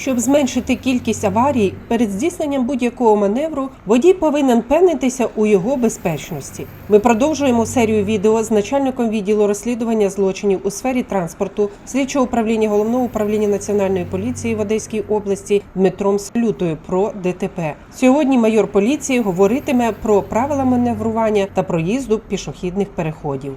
Щоб зменшити кількість аварій перед здійсненням будь-якого маневру, водій повинен певнитися у його безпечності. Ми продовжуємо серію відео з начальником відділу розслідування злочинів у сфері транспорту слідчого управління головного управління національної поліції в Одеській області Дмитром Слютою про ДТП. Сьогодні майор поліції говоритиме про правила маневрування та проїзду пішохідних переходів.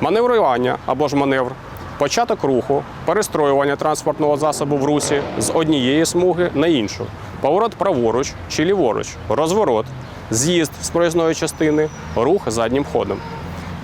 Маневрування або ж маневр, початок руху, перестроювання транспортного засобу в русі з однієї смуги на іншу, поворот праворуч чи ліворуч, розворот, з'їзд з проїзної частини, рух заднім ходом.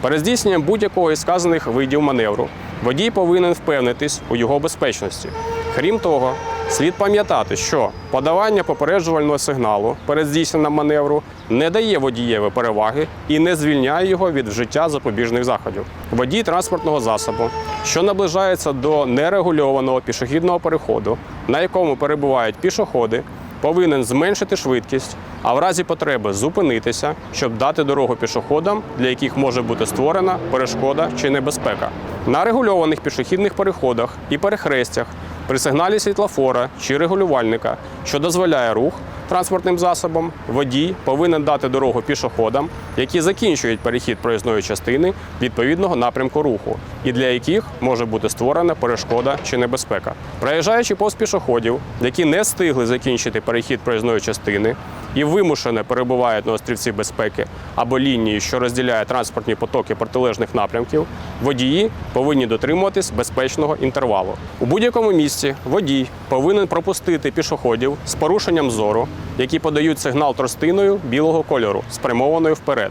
Перед здійсненням будь-якого із сказаних видів маневру водій повинен впевнитись у його безпечності. Крім того, слід пам'ятати, що подавання попереджувального сигналу перед здійсненням маневру не дає водієві переваги і не звільняє його від вжиття запобіжних заходів. Водій транспортного засобу, що наближається до нерегульованого пішохідного переходу, на якому перебувають пішоходи, повинен зменшити швидкість, а в разі потреби зупинитися, щоб дати дорогу пішоходам, для яких може бути створена перешкода чи небезпека. На регульованих пішохідних переходах і перехрестях при сигналі світлофора чи регулювальника, що дозволяє рух транспортним засобом, водій повинен дати дорогу пішоходам, які закінчують перехід проїзної частини відповідного напрямку руху, і для яких може бути створена перешкода чи небезпека. Проїжджаючи повз пішоходів, які не встигли закінчити перехід проїзної частини і вимушено перебувають на острівці безпеки або лінії, що розділяє транспортні потоки протилежних напрямків, водії повинні дотримуватись безпечного інтервалу. У будь-якому місці водій повинен пропустити пішоходів з порушенням зору, які подають сигнал тростиною білого кольору, спрямованою вперед.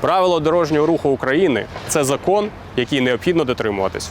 Правило дорожнього руху України це закон, який необхідно дотримуватись.